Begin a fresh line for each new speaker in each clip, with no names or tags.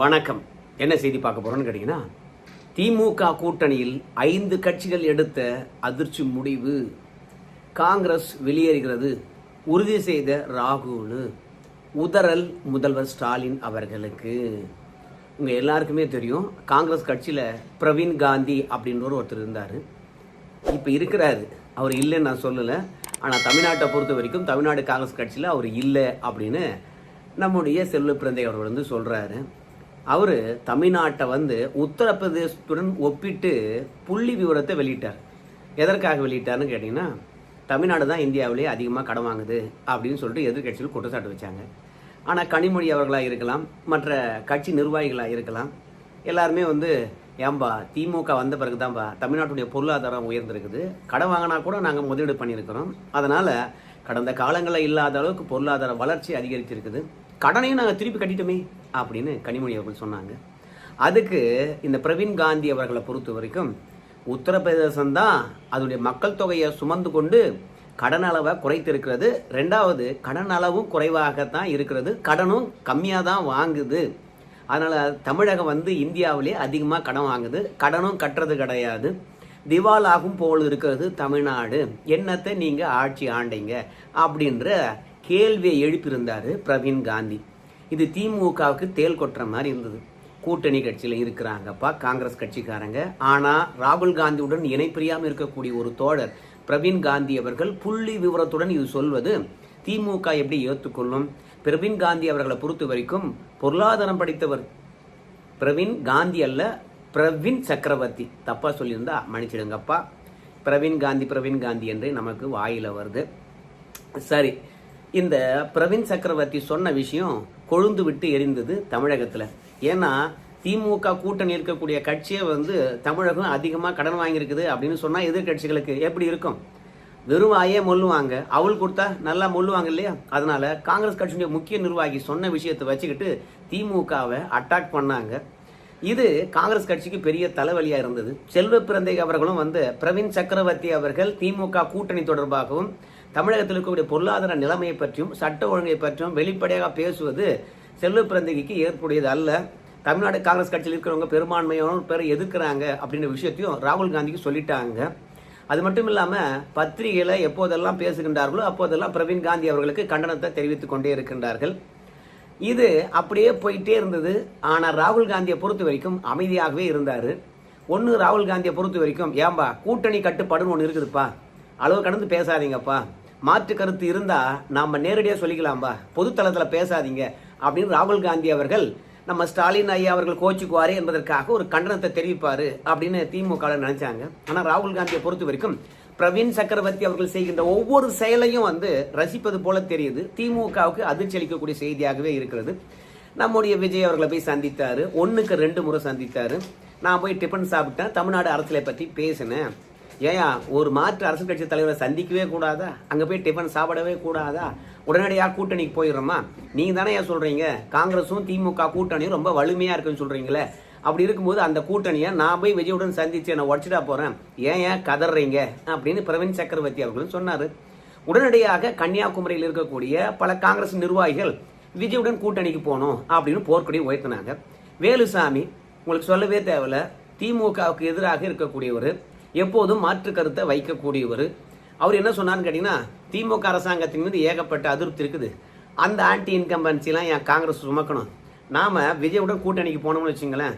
வணக்கம். என்ன செய்தி பார்க்க போறோம்னு கேட்டீங்கன்னா திமுக கூட்டணியில் ஐந்து கட்சிகள் எடுத்த அதிர்ச்சி முடிவு. காங்கிரஸ் வெளியேறுகிறது. உறுதி செய்த ராகுல் உதறல் முதல்வர் ஸ்டாலின் அவர்களுக்கு. உங்க எல்லாருக்குமே தெரியும் காங்கிரஸ் கட்சியில் பிரவீன் காந்தி அப்படின்றவர் ஒருத்தர் இருந்தார். இப்போ இருக்கிறாரு. அவர் இல்லைன்னு நான் சொல்லலை. ஆனால் தமிழ்நாட்டை பொறுத்த வரைக்கும் தமிழ்நாடு காங்கிரஸ் கட்சியில் அவர் இல்லை அப்படின்னு நம்முடைய செல்வ பிறந்தை அவர் வந்து சொல்கிறாரு அவர் தமிழ்நாட்டை வந்து உத்தரப்பிரதேசத்துடன் ஒப்பிட்டு புள்ளி விவரத்தை வெளியிட்டார். எதற்காக வெளியிட்டார்னு கேட்டிங்கன்னா தமிழ்நாடு தான் இந்தியாவிலேயே அதிகமாக கடன் வாங்குது அப்படின்னு சொல்லிட்டு எதிர்கட்சிகள் குற்றச்சாட்டு வச்சாங்க. ஆனால் கனிமொழி அவர்களாக இருக்கலாம் மற்ற கட்சி நிர்வாகிகளாக இருக்கலாம் எல்லாருமே வந்து ஏன்பா திமுக வந்த பிறகு தான்ப்பா தமிழ்நாட்டுடைய பொருளாதாரம் உயர்ந்திருக்குது. கடன் வாங்கினா கூட நாங்கள் முதலீடு பண்ணியிருக்கிறோம். அதனால் கடந்த காலங்களில் இல்லாத அளவுக்கு பொருளாதார வளர்ச்சி அதிகரிச்சிருக்குது. கடனையும் நாங்கள் திருப்பி கட்டிட்டோமே அப்படின்னு கனிமொழி அவர்கள் சொன்னாங்க. அதுக்கு இந்த பிரவீன் காந்தி அவர்களை பொறுத்த வரைக்கும் உத்தரப்பிரதேசம் தான் அதனுடைய மக்கள் தொகையை சுமந்து கொண்டு கடன் அளவை குறைத்திருக்கிறது. ரெண்டாவது கடன் அளவும் குறைவாகத்தான் இருக்கிறது. கடனும் கம்மியாக தான் வாங்குது. அதனால் தமிழகம் வந்து இந்தியாவிலே அதிகமாக கடன் வாங்குது. கடனும் கட்டுறது கிடையாது. திவாலாகும் போல் இருக்கிறது தமிழ்நாடு. என்னத்தை நீங்கள் ஆட்சி ஆண்டீங்க? அப்படின்ற கேள்வியை எழுப்பியிருந்தார் பிரவீன் காந்தி. இது திமுகவுக்கு தேல் கொட்டுற மாதிரி இருந்தது. கூட்டணி கட்சியில் இருக்கிறாங்கப்பா காங்கிரஸ் கட்சிக்காரங்க. ஆனால் ராகுல் காந்தியுடன் இணைப்பிரியாமல் இருக்கக்கூடிய ஒரு தோழர் பிரவீன் காந்தி அவர்கள் புள்ளி விவரத்துடன் இது சொல்வது திமுக எப்படி ஏற்றுக்கொள்ளும்? பிரவீன் காந்தி அவர்களை பொறுத்த வரைக்கும் பொருளாதாரம் படித்தவர் பிரவீன் காந்தி அல்ல பிரவீன் சக்கரவர்த்தி. தப்பா சொல்லியிருந்தா மன்னிச்சிடுங்கப்பா. பிரவீன் காந்தி பிரவீன் காந்தி என்று நமக்கு வாயில் வருது. சரி இந்த பிரவீன் சக்கரவர்த்தி சொன்ன விஷயம் கொழுந்து விட்டு எரிந்தது தமிழகத்தில். ஏன்னா திமுக கூட்டணி இருக்கக்கூடிய கட்சியை வந்து தமிழகம் அதிகமாக கடன் வாங்கியிருக்குது அப்படின்னு சொன்னால் எதிர்கட்சிகளுக்கு எப்படி இருக்கும்? வெறும் ஆயே மொல்லுவாங்க. அவள் கொடுத்தா நல்லா மொல்லுவாங்க இல்லையா? அதனால காங்கிரஸ் கட்சியுடைய முக்கிய நிர்வாகி சொன்ன விஷயத்தை வச்சுக்கிட்டு திமுகவை அட்டாக் பண்ணாங்க. இது காங்கிரஸ் கட்சிக்கு பெரிய தலைவலியாக இருந்தது. செல்வ பிறந்தை அவர்களும் வந்து பிரவீன் சக்கரவர்த்தி அவர்கள் திமுக கூட்டணி தொடர்பாகவும் தமிழகத்தில் இருக்கக்கூடிய பொருளாதார நிலைமையை பற்றியும் சட்ட ஒழுங்கை பற்றியும் வெளிப்படையாக பேசுவது செல்வ பிறந்தகைக்கு ஏற்புடையது அல்ல. தமிழ்நாடு காங்கிரஸ் கட்சியில் இருக்கிறவங்க பெரும்பான்மையான பேர் எதிர்க்கிறாங்க அப்படின்ற விஷயத்தையும் ராகுல் காந்திக்கு சொல்லிட்டாங்க. அது மட்டும் இல்லாமல் பத்திரிகையில் எப்போதெல்லாம் பேசுகின்றார்களோ அப்போதெல்லாம் பிரவீன் காந்தி அவர்களுக்கு கண்டனத்தை தெரிவித்துக் கொண்டே இருக்கின்றார்கள். இது அப்படியே போயிட்டே இருந்தது. ஆனால் ராகுல் காந்தியை பொறுத்த வரைக்கும் அமைதியாகவே இருந்தார். ஒன்று ராகுல் காந்தியை பொறுத்த வரைக்கும் ஏன்பா கூட்டணி கட்டுப்பாடுன்னு ஒன்று இருக்குதுப்பா. அளவு கடந்து பேசாதீங்கப்பா. மாற்று கருத்து இருந்தால் நாம் நேரடியாக சொல்லிக்கலாம்பா. பொதுத்தளத்தில் பேசாதீங்க. அப்படின்னு ராகுல் காந்தி அவர்கள் நம்ம ஸ்டாலின் ஐயா அவர்கள் கோச்சுக்குவாரே என்பதற்காக ஒரு கண்டனத்தை தெரிவிப்பார் அப்படின்னு திமுக நினைச்சாங்க. ஆனால் ராகுல் காந்தியை பொறுத்த வரைக்கும் பிரவீன் சக்கரவர்த்தி அவர்கள் செய்கின்ற ஒவ்வொரு செயலையும் வந்து ரசிப்பது போல தெரியுது. திமுகவுக்கு அதிர்ச்சி அளிக்கக்கூடிய செய்தியாகவே இருக்கிறது. நம்முடைய விஜய் அவர்களை போய் சந்தித்தார். ஒன்றுக்கு ரெண்டு முறை சந்தித்தார். நான் போய் டிஃபன் சாப்பிட்டேன். தமிழ்நாடு அரசியலை பற்றி பேசினேன். ஏயா ஒரு மாற்று அரசியல் கட்சி தலைவரை சந்திக்கவே கூடாதா? அங்கே போய் டிஃபன் சாப்பிடவே கூடாதா? உடனடியாக கூட்டணிக்கு போயிடுறோமா? நீங்கள் தானே ஏன் சொல்கிறீங்க காங்கிரஸும் திமுக கூட்டணியும் ரொம்ப வலிமையாக இருக்குன்னு சொல்கிறீங்களே அப்படி இருக்கும்போது அந்த கூட்டணியை நான் போய் விஜயுடன் சந்தித்து என்னை உடச்சிட்டா போகிறேன் ஏன் ஏன் கதறீங்க? அப்படின்னு பிரவீன் சக்கரவர்த்தி அவர்களும் சொன்னார். உடனடியாக கன்னியாகுமரியில் இருக்கக்கூடிய பல காங்கிரஸ் நிர்வாகிகள் விஜயுடன் கூட்டணிக்கு போகணும் அப்படின்னு போர்க்கொடி உயர்த்தினாங்க. வேலுசாமி உங்களுக்கு சொல்லவே தேவையில்ல திமுகவுக்கு எதிராக இருக்கக்கூடியவர் எப்போதும் மாற்று கருத்தை வைக்கக்கூடியவர். அவர் என்ன சொன்னார்னு கேட்டிங்கன்னா திமுக அரசாங்கத்தின் மீது ஏகப்பட்ட அதிருப்தி இருக்குது. அந்த ஆன்டி இன்கம்பன்சிலாம் என் காங்கிரஸ் சுமக்கணும். நாம் விஜயுடன் கூட்டணிக்கு போனோம்னு வச்சுங்களேன்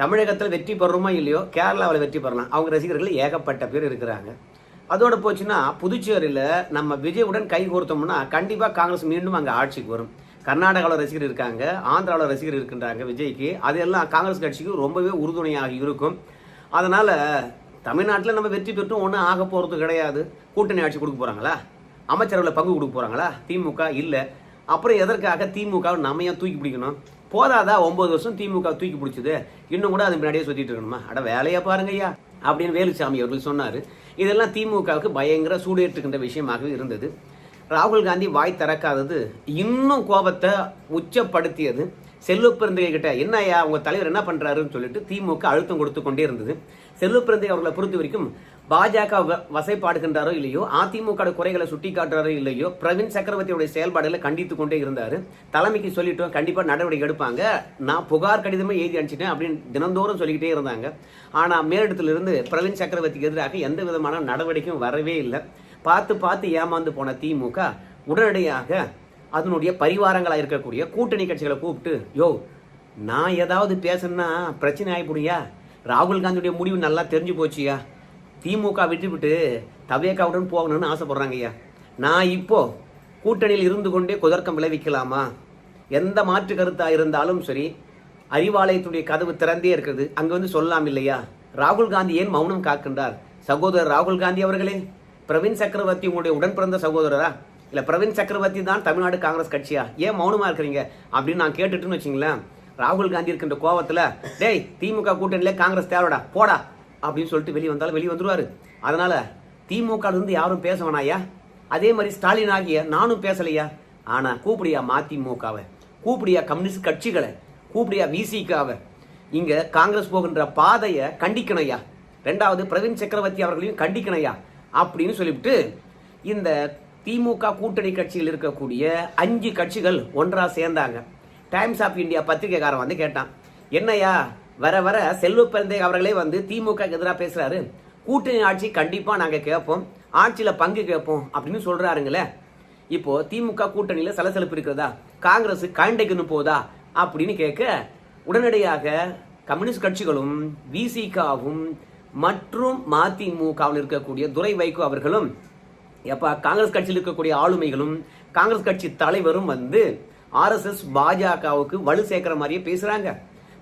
தமிழகத்தில் வெற்றி பெறுறோமோ இல்லையோ கேரளாவில் வெற்றி பெறலாம். அவங்க ரசிகர்கள் ஏகப்பட்ட பேர் இருக்கிறாங்க. அதோட போச்சுன்னா புதுச்சேரியில் நம்ம விஜயுடன் கை கோர்த்தோம்னா கண்டிப்பாக காங்கிரஸ் மீண்டும் அங்கே ஆட்சிக்கு வரும். கர்நாடகாவில் ரசிகர் இருக்காங்க ஆந்திராவில் ரசிகர் இருக்கின்றாங்க விஜய்க்கு. அதெல்லாம் காங்கிரஸ் கட்சிக்கு ரொம்பவே உறுதுணையாக இருக்கும். அதனால் தமிழ்நாட்டில் நம்ம வெற்றி பெற்றும் ஒன்றும் ஆக போகிறது கிடையாது. கூட்டணி ஆட்சி கொடுக்க போகிறாங்களா அமைச்சரவில் பங்கு கொடுக்க போகிறாங்களா திமுக இல்லை. அப்புறம் எதற்காக திமுக நம்ம ஏன் தூக்கி பிடிக்கணும்? போதாதா ஒம்பது வருஷம் திமுக தூக்கி பிடிச்சது? இன்னும் கூட அது முன்னாடியே சுற்றிட்டு இருக்கணுமா? அட வேலையை பாருங்க ஐயா அப்படின்னு வேலுசாமி அவர்கள் சொன்னார். இதெல்லாம் திமுகவுக்கு பயங்கர சூடேற்றுகின்ற விஷயமாகவே இருந்தது. ராகுல் காந்தி வாய் திறக்காதது இன்னும் கோபத்தை உச்சப்படுத்தியது. செல்வ பிறந்தகை கிட்ட ஐயா உங்க தலைவர் என்ன பண்றாருன்னு சொல்லிட்டு திமுக அழுத்தம் கொடுத்து கொண்டே இருந்தது. செல்லுப்பிரந்தை அவர்களை பொறுத்த வரைக்கும் பாஜக வ- வசைப்பாடுகின்றாரோ இல்லையோ அதிமுக குறைகளை சுட்டி காட்டுறாரோ இல்லையோ பிரவீன் சக்கரவர்த்தியுடைய செயல்பாடுகளை கண்டித்து கொண்டே இருந்தார். தலைமைக்கு சொல்லிட்டோம் கண்டிப்பாக நடவடிக்கை எடுப்பாங்க. நான் புகார் கடிதமே எழுதி அனுப்பிச்சிட்டேன் அப்படின்னு தினந்தோறும் சொல்லிக்கிட்டே இருந்தாங்க. ஆனால் மேலிடத்திலிருந்து பிரவீன் சக்கரவர்த்திக்கு எதிராக எந்த விதமான நடவடிக்கையும் வரவே இல்லை. பார்த்து பார்த்து ஏமாந்து போன திமுக உடனடியாக அதனுடைய பரிவாரங்களாக இருக்கக்கூடிய கூட்டணி கட்சிகளை கூப்பிட்டு யோ நான் ஏதாவது பேசணும்னா பிரச்சனை ஆயிப்போடுயா ராகுல் காந்தியுடைய முடிவு நல்லா தெரிஞ்சு போச்சுயா திமுக விட்டுவிட்டு தவேகாவுடன் போகணும்னு ஆசைப்படுறாங்க ஐயா. நான் இப்போ கூட்டணியில் இருந்து கொண்டே குதர்க்கம் விளைவிக்கலாமா? எந்த மாற்று கருத்தாக இருந்தாலும் சரி அறிவாலயத்துடைய கதவு திறந்தே இருக்கிறது அங்கே வந்து சொல்லலாம் இல்லையா? ராகுல் காந்தி ஏன் மௌனம் காக்கின்றார்? சகோதரர் ராகுல் காந்தி அவர்களே பிரவீன் சக்கரவர்த்தி உங்களுடைய உடன் பிறந்த சகோதரரா? இல்லை பிரவீன் சக்கரவர்த்தி தான் தமிழ்நாடு காங்கிரஸ் கட்சியா? ஏன் மௌனமாக இருக்கிறீங்க? அப்படின்னு நான் கேட்டுட்டுன்னு வச்சிங்களேன். ராகுல் காந்தி இருக்கின்ற கோவத்தில் டேய் திமுக கூட்டணியிலே காங்கிரஸ் தேவைடா போடா அப்படின்னு சொல்லிட்டு வெளியே வந்தாலும் வெளியே வந்துருவார். அதனால் திமுகலேருந்து யாரும் பேச வேணாயா அதே மாதிரி ஸ்டாலின் ஆகிய நானும் பேசலையா? ஆனால் கூப்பிடியா மதிமுகவை கூப்பிடியா கம்யூனிஸ்ட் கட்சிகளை கூப்பிடியா விசிகாவை. இங்கே காங்கிரஸ் போகின்ற பாதையை கண்டிக்கணையா ரெண்டாவது பிரவீன் சக்கரவர்த்தி அவர்களையும் கண்டிக்கணையா அப்படின்னு சொல்லிவிட்டு இந்த திமுக கூட்டணி கட்சியில் இருக்கக்கூடிய அஞ்சு கட்சிகள் ஒன்றாக சேர்ந்தாங்க. டைம்ஸ் ஆஃப் இந்தியா பத்திரிகைக்காரன் வந்து கேட்டான். என்னையா வர வர செல்வ பிறந்தை அவர்களே வந்து திமுக எதிராக பேசுறாரு. கூட்டணி ஆட்சி கண்டிப்பாக நாங்கள் கேட்போம் ஆட்சியில் பங்கு கேட்போம் அப்படின்னு சொல்கிறாருங்களே இப்போ திமுக கூட்டணியில் சலசலப்பு இருக்கிறதா? காங்கிரஸ் கண்டைக்குன்னு போதா? அப்படின்னு கேட்க உடனடியாக கம்யூனிஸ்ட் கட்சிகளும் விசிகாவும் மற்றும் மதிமுகவில் இருக்கக்கூடிய துரை வைகோ அவர்களும் எப்போ காங்கிரஸ் கட்சியில் இருக்கக்கூடிய ஆளுமைகளும் காங்கிரஸ் கட்சி தலைவரும் வந்து ஆர்எஸ்எஸ் பாஜகவுக்கு வலு சேர்க்குற மாதிரியே பேசுகிறாங்க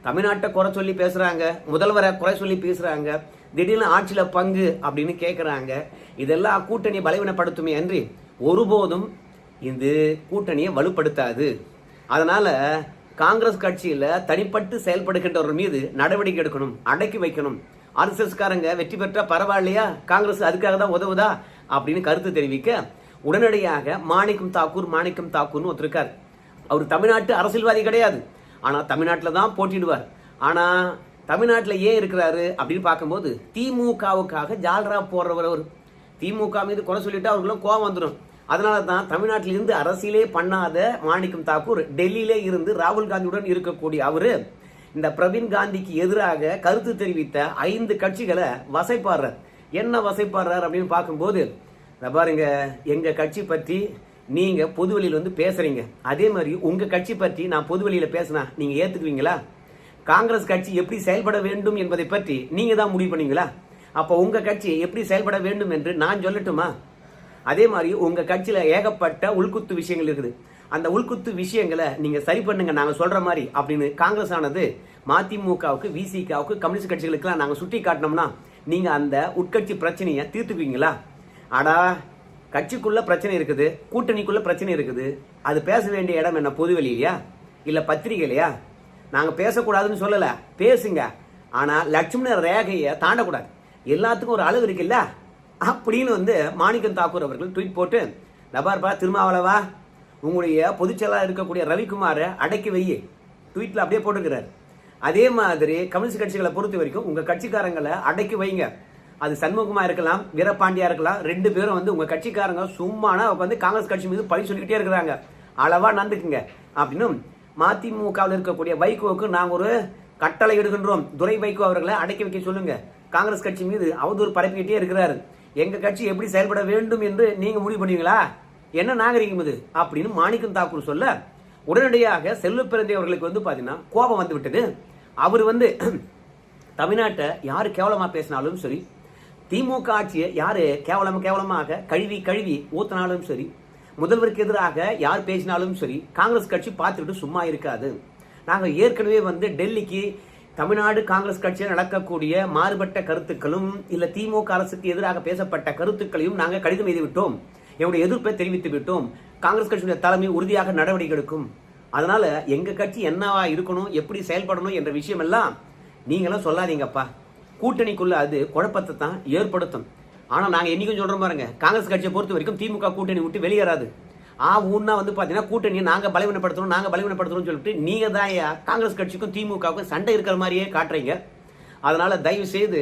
தமிழ்நாட்டை குறை சொல்லி பேசுகிறாங்க முதல்வரை குறை சொல்லி பேசுகிறாங்க திடீர்னு ஆட்சியில் பங்கு அப்படின்னு கேட்குறாங்க இதெல்லாம் கூட்டணியை பலவீனப்படுத்துமே அன்றி ஒருபோதும் இது கூட்டணியை வலுப்படுத்தாது. அதனால் காங்கிரஸ் கட்சியில் தனிப்பட்டு செயல்படுகின்றவர் மீது நடவடிக்கை எடுக்கணும் அடக்கி வைக்கணும். ஆர்எஸ்எஸ்காரங்க வெற்றி பெற்றால் பரவாயில்லையா? காங்கிரஸ் அதுக்காக தான் உதவுதா? அப்படின்னு கருத்து தெரிவிக்க உடனடியாக மாணிக்கம் தாக்கூர் மாணிக்கம் தாக்கூர்னு ஒருத்தருக்கார் அவர் தமிழ்நாட்டு அரசியல்வாதி கிடையாது. ஆனால் தமிழ்நாட்டில் தான் போட்டிடுவார் ஆனால் தமிழ்நாட்டில் ஏன் இருக்கிறாரு அப்படின்னு பார்க்கும்போது திமுகவுக்காக ஜால்ரா போடுறவர் அவர். திமுக மீது குறை சொல்லிட்டு அவர்களும் கோவம் வந்துடும் அதனால தான் தமிழ்நாட்டிலிருந்து அரசியலே பண்ணாத மாணிக்கம் தாக்கூர் டெல்லியிலே இருந்து ராகுல் காந்தியுடன் இருக்கக்கூடிய அவர் இந்த பிரவீன் காந்திக்கு எதிராக கருத்து தெரிவித்த ஐந்து கட்சிகளை வசைப்பாடுறார் என்ன வசைப்பாடுறார் அப்படின்னு பார்க்கும்போது பாருங்க எங்கள் கட்சி பற்றி நீங்க பொதுவெளியில் வந்து பேசுறீங்க. அதே மாதிரி உங்க கட்சி பற்றி நான் பொதுவெளியில் பேசினா நீங்க ஏத்துக்குவீங்களா? காங்கிரஸ் கட்சி எப்படி செயல்பட வேண்டும் என்பதை பற்றி நீங்க தான் முடிவு பண்ணீங்களா? அப்போ உங்க கட்சி எப்படி செயல்பட வேண்டும் என்று நான் சொல்லட்டுமா? அதே மாதிரி உங்க கட்சியில ஏகப்பட்ட உள்குத்து விஷயங்கள் இருக்குது. அந்த உள்குத்து விஷயங்களை நீங்க சரி பண்ணுங்க நாங்க சொல்ற மாதிரி அப்படின்னு காங்கிரஸ் ஆனது மதிமுகவுக்கு விசிகாவுக்கு கம்யூனிஸ்ட் கட்சிகளுக்கெல்லாம் நாங்கள் சுட்டி காட்டினோம்னா நீங்க அந்த உட்கட்சி பிரச்சனையை தீர்த்துக்குவீங்களா? அடா கட்சிக்குள்ள பிரச்சனை இருக்குது கூட்டணிக்குள்ள பிரச்சனை இருக்குது. அது பேச வேண்டிய இடம் என்ன பொதுவழியா இல்லை பத்திரிக்கை இல்லையா நாங்கள் பேசக்கூடாதுன்னு சொல்லலை பேசுங்க. ஆனால் லட்சுமண ரேகையை தாண்டக்கூடாது. எல்லாத்துக்கும் ஒரு அளவு இருக்குல்ல? அப்படின்னு வந்து மாணிக்கம் தாக்கூர் அவர்கள் ட்வீட் போட்டு நபார்பா திருமாவளவா உங்களுடைய பொதுச்செயலாளர் இருக்கக்கூடிய ரவிக்குமாரை அடக்கி வை. ட்வீட்டில் அப்படியே போட்டுக்கிறார் அதே மாதிரி கம்யூனிஸ்ட் கட்சிகளை பொறுத்த வரைக்கும் உங்கள் கட்சிக்காரங்களை அடக்கி வைங்க. அது சண்முகமா இருக்கலாம் வீரபாண்டியா இருக்கலாம் ரெண்டு பேரும் வந்து உங்க கட்சிக்காரங்க சும்மானா உட்காந்து காங்கிரஸ் கட்சி மீது பழி சொல்லிக்கிட்டே இருக்கிறாங்க. அளவா நடந்துக்குங்க அப்படின்னும் மதிமுகவில் இருக்கக்கூடிய வைகோவுக்கு நாங்கள் ஒரு கட்டளை எடுக்கின்றோம் துரை வைகோ அவர்களை அடக்கி வைக்க சொல்லுங்க. காங்கிரஸ் கட்சி மீது அவதூறு பரப்பிக்கிட்டே இருக்கிறாரு. எங்க கட்சி எப்படி செயல்பட வேண்டும் என்று நீங்க முடிவு பண்ணுவீங்களா? என்ன நாகரிகம் இது? அப்படின்னு மாணிக்கம் தாக்கூர் சொல்ல உடனடியாக செல்வ அவர்களுக்கு வந்து பார்த்தீங்கன்னா கோபம் வந்து விட்டது. அவர் வந்து தமிழ்நாட்டை யார் கேவலமாக பேசினாலும் சரி திமுக ஆட்சியை யார் கேவலம் கேவலமாக கழுவி கழுவி ஊத்தினாலும் சரி முதல்வருக்கு எதிராக யார் பேசினாலும் சரி காங்கிரஸ் கட்சி பார்த்துக்கிட்டு சும்மா இருக்காது. நாங்கள் ஏற்கனவே வந்து டெல்லிக்கு தமிழ்நாடு காங்கிரஸ் கட்சியில் நடக்கக்கூடிய மாறுபட்ட கருத்துக்களும் இல்லை திமுக அரசுக்கு எதிராக பேசப்பட்ட கருத்துக்களையும் நாங்கள் கடிதம் எழுதிவிட்டோம். என்னுடைய எங்களுடைய எதிர்ப்பை தெரிவித்து விட்டோம். காங்கிரஸ் கட்சியுடைய தலைமை உறுதியாக நடவடிக்கை எடுக்கும். அதனால எங்க கட்சி என்னவா இருக்கணும் எப்படி செயல்படணும் என்ற விஷயம் எல்லாம் நீங்களும் சொல்லாதீங்கப்பா. கூட்டணிக்குள்ள அது குழப்பத்தை தான் ஏற்படுத்தும். ஆனால் நாங்கள் என்றைக்கும் சொல்கிறோம் பாருங்க காங்கிரஸ் கட்சியை பொறுத்த வரைக்கும் திமுக கூட்டணி விட்டு வெளியேறாது. ஆ ஊன்னா வந்து பார்த்தீங்கன்னா கூட்டணியை நாங்கள் பலவீனப்படுத்தணும் நாங்கள் பலவீனப்படுத்தணும்னு சொல்லிட்டு நீங்கள் தான் ஐயா காங்கிரஸ் கட்சிக்கும் திமுகவுக்கும் சண்டை இருக்கிற மாதிரியே காட்டுறீங்க. அதனால் தயவு செய்து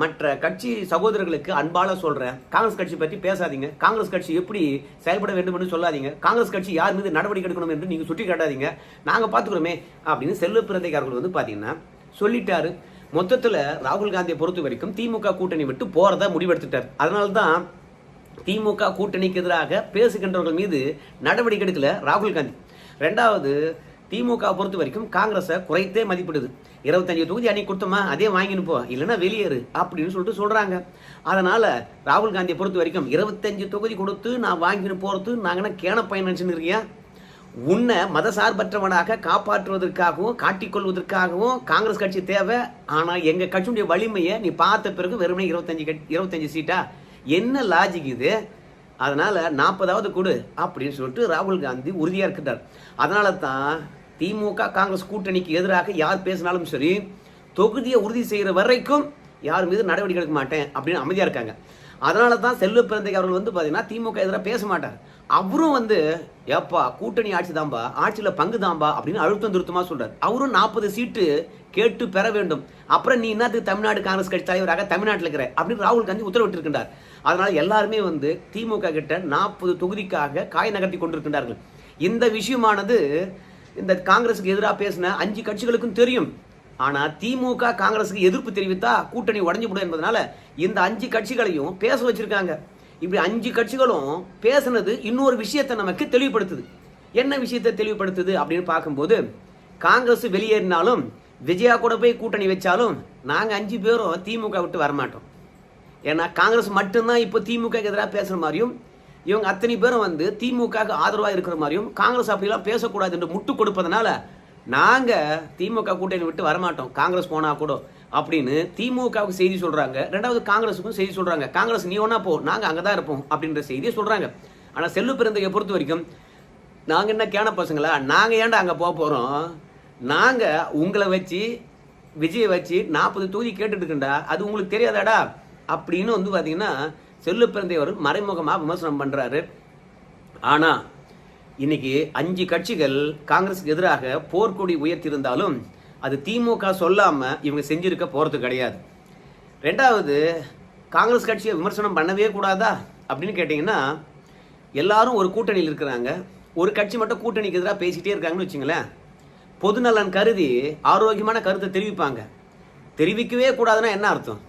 மற்ற கட்சி சகோதரர்களுக்கு அன்பால சொல்கிறேன் காங்கிரஸ் கட்சி பற்றி பேசாதீங்க. காங்கிரஸ் கட்சி எப்படி செயல்பட வேண்டும் என்று சொல்லாதீங்க. காங்கிரஸ் கட்சி யார் மீது நடவடிக்கை எடுக்கணும் என்று நீங்கள் சுட்டி காட்டாதீங்க நாங்கள் பார்த்துக்கிறோமே அப்படின்னு செல்வ பிறந்தைக்காரர்கள் வந்து பார்த்தீங்கன்னா சொல்லிட்டாரு. மொத்தத்தில் ராகுல் காந்தியை பொறுத்த வரைக்கும் திமுக கூட்டணி விட்டு போகிறதா முடிவெடுத்துட்டார். அதனால தான் திமுக கூட்டணிக்கு எதிராக பேசுகின்றவர்கள் மீது நடவடிக்கை எடுக்கல ராகுல் காந்தி. ரெண்டாவது திமுக பொறுத்த வரைக்கும் காங்கிரஸை குறைத்தே மதிப்பிடுது. இருபத்தஞ்சு தொகுதி அன்னைக்கு கொடுத்தோமா அதே வாங்கின்னு போ இல்லைன்னா வெளியேறு அப்படின்னு சொல்லிட்டு சொல்கிறாங்க அதனால் ராகுல் காந்தியை பொறுத்த வரைக்கும் இருபத்தஞ்சு தொகுதி கொடுத்து நான் வாங்கின்னு போகிறது நாங்கன்னா கேன பயன் நினைச்சுன்னு இருக்கியா? உன்னை மதசார்பற்றவனாக காப்பாற்றுவதற்காகவும் காட்டிக்கொள்வதற்காகவும் காங்கிரஸ் கட்சி தேவை. ஆனால் எங்கள் கட்சியுடைய வலிமையை நீ பார்த்த பிறகு வெறுமனே இருபத்தஞ்சி கட்- இருபத்தஞ்சு சீட்டா? என்ன லாஜிக் இது? அதனால் நாற்பதாவது கொடு அப்படின்னு சொல்லிட்டு ராகுல் காந்தி உறுதியாக இருக்கிறார் அதனால தான் திமுக காங்கிரஸ் கூட்டணிக்கு எதிராக யார் பேசினாலும் சரி தொகுதியை உறுதி செய்கிற வரைக்கும் யார் மீது நடவடிக்கை எடுக்க மாட்டேன் அப்படின்னு அமைதியாக இருக்காங்க. அதனால தான் செல்வ பிறந்தைக்கு அவர்கள் வந்து பார்த்தீங்கன்னா திமுக எதிராக பேச மாட்டார் அவரும் வந்து ஏப்பா கூட்டணி ஆட்சி தான்பா ஆட்சியில் பங்கு தான்பா அப்படின்னு அழுத்தம் திருத்தமாக சொல்கிறார் அவரும் நாற்பது சீட்டு கேட்டு பெற வேண்டும். அப்புறம் நீ என்னத்துக்கு தமிழ்நாடு காங்கிரஸ் கட்சி தலைவராக தமிழ்நாட்டில் இருக்கிற அப்படின்னு ராகுல் காந்தி உத்தரவிட்டிருக்கின்றார். அதனால் எல்லாருமே வந்து திமுக கிட்ட நாற்பது தொகுதிக்காக காய நகர்த்தி கொண்டிருக்கின்றார்கள். இந்த விஷயமானது இந்த காங்கிரஸுக்கு எதிராக பேசின அஞ்சு கட்சிகளுக்கும் தெரியும். ஆனா திமுக காங்கிரஸுக்கு எதிர்ப்பு தெரிவித்தா கூட்டணி உடஞ்சி விடும் என்பதனால இந்த அஞ்சு கட்சிகளையும் பேச வச்சிருக்காங்க. இப்படி அஞ்சு கட்சிகளும் பேசுனது இன்னொரு விஷயத்தை நமக்கு தெளிவுபடுத்துது. என்ன விஷயத்தை தெளிவுபடுத்துது அப்படின்னு பார்க்கும்போது காங்கிரஸ் வெளியேறினாலும் விஜயா கூட போய் கூட்டணி வச்சாலும் நாங்கள் அஞ்சு பேரும் திமுக விட்டு வரமாட்டோம். ஏன்னா காங்கிரஸ் மட்டும்தான் இப்போ திமுக எதிராக பேசுகிற மாதிரியும் இவங்க அத்தனை பேரும் வந்து திமுக ஆதரவாக இருக்கிற மாதிரியும் காங்கிரஸ் அப்படிலாம் பேசக்கூடாது என்று முட்டு கொடுப்பதனால நாங்கள் திமுக கூட்டணி விட்டு வரமாட்டோம். காங்கிரஸ் போனால் கூட. அப்படின்னு திமுகவுக்கு செய்தி சொல்கிறாங்க ரெண்டாவது காங்கிரஸுக்கும் செய்தி சொல்கிறாங்க காங்கிரஸ் நீ ஒன்றா போ. அங்கே தான் இருப்போம் அப்படின்ற செய்தியை சொல்கிறாங்க ஆனால் செல்லு பிறந்தையை பொறுத்த வரைக்கும் நாங்கள் என்ன கேன பசங்களா? நாங்கள் ஏன்டா அங்கே போக போகிறோம் நாங்கள் உங்களை வச்சு விஜயை வச்சு நாற்பது தொகுதி கேட்டுட்டு அது உங்களுக்கு தெரியாதாடா? அப்படின்னு வந்து பார்த்தீங்கன்னா செல்லு பிறந்தையவர் மறைமுகமாக விமர்சனம் பண்ணுறாரு ஆனால் இன்னைக்கு அஞ்சு கட்சிகள் காங்கிரஸுக்கு எதிராக போர்க்கொடி உயர்த்தியிருந்தாலும் அது திமுக சொல்லாமல் இவங்க செஞ்சிருக்க போகிறது கிடையாது. ரெண்டாவது காங்கிரஸ் கட்சியை விமர்சனம் பண்ணவே கூடாதா? அப்படின்னு கேட்டிங்கன்னா எல்லாரும் ஒரு கூட்டணியில் இருக்கிறாங்க. ஒரு கட்சி மட்டும் கூட்டணிக்கு எதிராக பேசிக்கிட்டே இருக்காங்கன்னு வச்சுங்களேன். பொதுநலன் கருதி ஆரோக்கியமான கருத்தை தெரிவிப்பாங்க. தெரிவிக்கவே கூடாதுன்னா என்ன அர்த்தம்?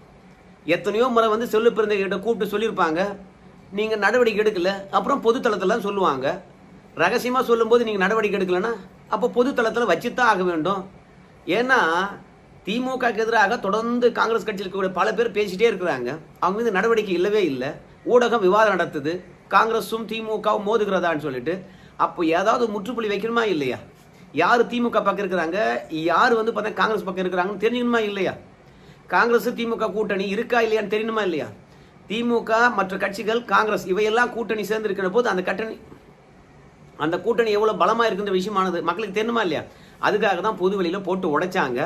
எத்தனையோ முறை வந்து சொல்லு பிறந்தகிட்ட கூப்பிட்டு சொல்லியிருப்பாங்க. நீங்கள் நடவடிக்கை எடுக்கல. அப்புறம் பொதுத்தளத்தில் சொல்லுவாங்க. ரகசியமாக சொல்லும்போது நீங்கள் நடவடிக்கை எடுக்கலைன்னா அப்போ பொதுத்தளத்தில் தான் ஆக வேண்டும். ஏன்னா திமுகக்கு எதிராக தொடர்ந்து காங்கிரஸ் கட்சியில் இருக்கக்கூடிய பல பேர் பேசிகிட்டே இருக்கிறாங்க. அவங்க மீது நடவடிக்கை இல்லவே இல்லை. ஊடகம் விவாதம் நடத்துது. காங்கிரஸும் திமுகவும் மோதுகிறதான்னு சொல்லிட்டு அப்போ ஏதாவது முற்றுப்புள்ளி வைக்கணுமா இல்லையா? யார் திமுக பக்கம் இருக்கிறாங்க? யார் வந்து பார்த்தா காங்கிரஸ் பக்கம் இருக்கிறாங்கன்னு தெரிஞ்சுக்கணுமா இல்லையா? காங்கிரஸ் திமுக கூட்டணி இருக்கா இல்லையான்னு தெரியணுமா இல்லையா? திமுக மற்ற கட்சிகள் காங்கிரஸ் இவையெல்லாம் கூட்டணி சேர்ந்து இருக்கிற போது அந்த கட்டணி அந்த கூட்டணி எவ்வளோ பலமாக இருக்குன்ற விஷயமானது மக்களுக்கு தெரியணுமா இல்லையா? அதுக்காக தான் பொது வெளியில போட்டு உடைச்சாங்க.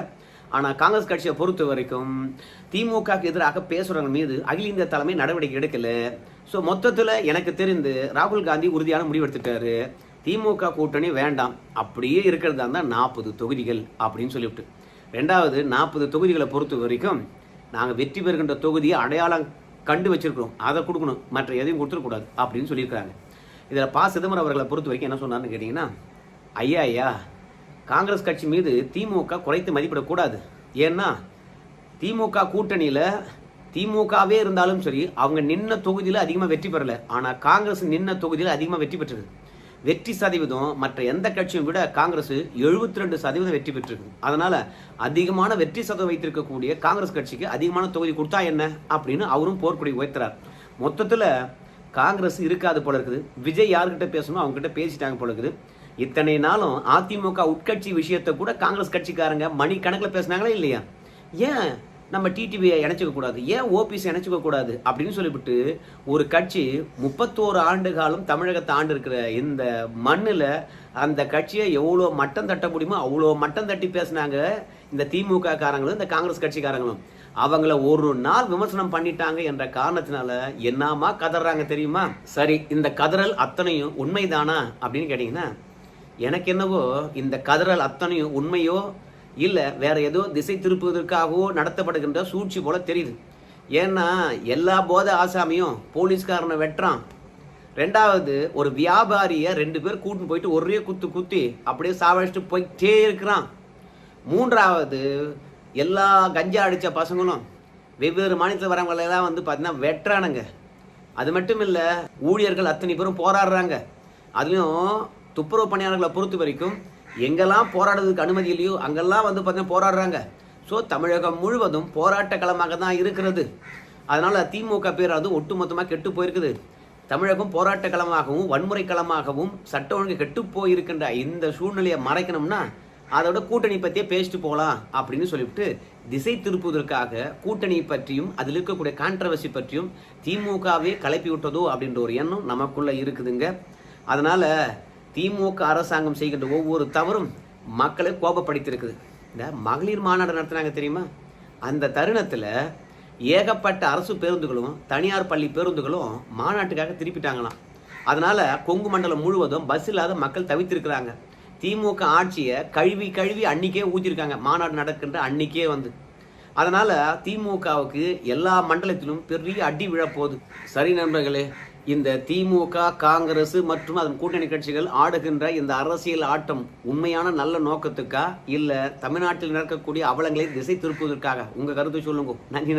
ஆனால் காங்கிரஸ் கட்சியை பொறுத்த வரைக்கும் திமுகக்கு எதிராக பேசுகிறவங்க மீது அகில இந்திய தலைமை நடவடிக்கை எடுக்கல. ஸோ மொத்தத்தில் எனக்கு தெரிந்து ராகுல் காந்தி உறுதியான முடிவு எடுத்துட்டாரு திமுக கூட்டணி வேண்டாம். அப்படியே இருக்கிறதா இருந்தால் நாற்பது தொகுதிகள் அப்படின்னு சொல்லிவிட்டு. ரெண்டாவது நாற்பது தொகுதிகளை பொறுத்த வரைக்கும் நாங்கள் வெற்றி பெறுகின்ற தொகுதியை அடையாளம் கண்டு வச்சிருக்கிறோம். அதை கொடுக்கணும். மற்ற எதையும் கொடுத்துடக்கூடாது அப்படின்னு சொல்லியிருக்கிறாங்க. இதில் பா. சிதம்பரம் அவர்களை பொறுத்த வரைக்கும் என்ன சொன்னார்னு கேட்டிங்கன்னா ஐயா ஐயா காங்கிரஸ் கட்சி மீது திமுக குறைத்து மதிப்பிடக்கூடாது. ஏன்னா திமுக கூட்டணியில் திமுகவே இருந்தாலும் சரி அவங்க நின்ன தொகுதியில் அதிகமாக வெற்றி பெறல. ஆனால் காங்கிரஸ் நின்ன தொகுதியில் அதிகமாக வெற்றி பெற்றது. வெற்றி சதவீதம் மற்ற எந்த கட்சியும் விட காங்கிரஸ் 72% ரெண்டு சதவீதம் வெற்றி பெற்றிருக்கு. அதனால அதிகமான வெற்றி சதவீதம் வைத்திருக்கக்கூடிய காங்கிரஸ் கட்சிக்கு அதிகமான தொகுதி கொடுத்தா என்ன? அப்படின்னு அவரும் போர்க்குடி உயர்த்துறார். மொத்தத்தில் காங்கிரஸ் இருக்காது போல இருக்குது. விஜய் யார்கிட்ட பேசணும் அவங்ககிட்ட பேசிட்டாங்க போல இருக்குது. இத்தனை நாளும் அதிமுக உட்கட்சி விஷயத்தை கூட காங்கிரஸ் கட்சிக்காரங்க மணி கணக்கில் பேசினாங்களா இல்லையா? ஏன் நம்ம டிடிவியை இணைச்சிக்க கூடாது? ஏன் ஓபிஎஸ் இணைச்சிக்க கூடாது? அப்படின்னு சொல்லிவிட்டு ஒரு கட்சி முப்பத்தோரு ஆண்டு காலம் தமிழகத்தை ஆண்டு இருக்கிற இந்த மண்ணில் அந்த கட்சியை எவ்வளோ மட்டம் தட்ட முடியுமோ அவ்வளோ மட்டம் தட்டி பேசினாங்க இந்த திமுக காரங்களும் இந்த காங்கிரஸ் கட்சிக்காரங்களும். அவங்கள ஒரு நாள் விமர்சனம் பண்ணிட்டாங்க என்ற காரணத்தினால என்னமா கதறாங்க தெரியுமா? சரி இந்த கதறல் அத்தனையும் உண்மைதானா அப்படின்னு கேட்டீங்கன்னா எனக்கு என்னவோ இந்த கதறல் அத்தனையும் உண்மையோ இல்லை வேற ஏதோ திசை திருப்புவதற்காகவோ நடத்தப்படுகின்ற சூழ்ச்சி போல தெரியுது. ஏன்னா எல்லா போத ஆசாமியும் போலீஸ்காரனை வெட்டுறான். ரெண்டாவது ஒரு வியாபாரியை ரெண்டு பேர் கூட்டின்னு போயிட்டு ஒரே குத்து குத்தி அப்படியே சாவடிச்சுட்டு போயிட்டே இருக்கிறான். மூன்றாவது எல்லா கஞ்சா அடித்த பசங்களும் வெவ்வேறு மாநிலத்தில் வரவங்களெல்லாம் வந்து பார்த்தீங்கன்னா வெட்டுறானுங்க. அது மட்டும் இல்லை ஊழியர்கள் அத்தனை பேரும் போராடுறாங்க. அதுலேயும் துப்புரவு பணியாளர்களை பொறுத்த வரைக்கும் எங்கெல்லாம் போராடுறதுக்கு அனுமதி இல்லையோ அங்கெல்லாம் வந்து பார்த்தீங்கன்னா போராடுறாங்க. ஸோ தமிழகம் முழுவதும் போராட்ட களமாக தான் இருக்கிறது. அதனால் திமுக பேர் அது ஒட்டுமொத்தமாக கெட்டு போயிருக்குது. தமிழகம் போராட்ட களமாகவும் வன்முறை களமாகவும் சட்ட ஒழுங்கு கெட்டு போயிருக்கின்ற இந்த சூழ்நிலையை மறைக்கணும்னா அதோட கூட்டணி பற்றியே பேசிட்டு போகலாம் அப்படின்னு சொல்லிவிட்டு திசை திருப்புவதற்காக கூட்டணி பற்றியும் அதில் இருக்கக்கூடிய கான்ட்ரவர்சி பற்றியும் திமுகவே கலப்பி விட்டதோ அப்படின்ற ஒரு எண்ணம் நமக்குள்ளே இருக்குதுங்க. அதனால் திமுக அரசாங்கம் செய்கின்ற ஒவ்வொரு தவறும் மக்களை கோபப்படுத்தியிருக்குது. இந்த மகளிர் மாநாடு நடத்துனாங்க தெரியுமா? அந்த தருணத்தில் ஏகப்பட்ட அரசு பேருந்துகளும் தனியார் பள்ளி பேருந்துகளும் மாநாட்டுக்காக திருப்பிட்டாங்களாம். அதனால் கொங்கு மண்டலம் முழுவதும் பஸ் இல்லாத மக்கள் தவித்திருக்கிறாங்க. திமுக ஆட்சியை கழுவி கழுவி அன்னைக்கே ஊற்றிருக்காங்க மாநாடு நடக்கின்ற அன்னைக்கே வந்து. அதனால் திமுகவுக்கு எல்லா மண்டலத்திலும் பெரிய அடி விழப்போகுது. சரி நண்பர்களே இந்த திமுக காங்கிரஸ் மற்றும் அதன் கூட்டணி கட்சிகள் ஆடுகின்ற இந்த அரசியல் ஆட்டம் உண்மையான நல்ல நோக்கத்துக்கா? இல்லை தமிழ்நாட்டில் நடக்கக்கூடிய அவலங்களை திசை திருப்புவதற்காக? உங்கள் கருத்து சொல்லுங்க. நன்றி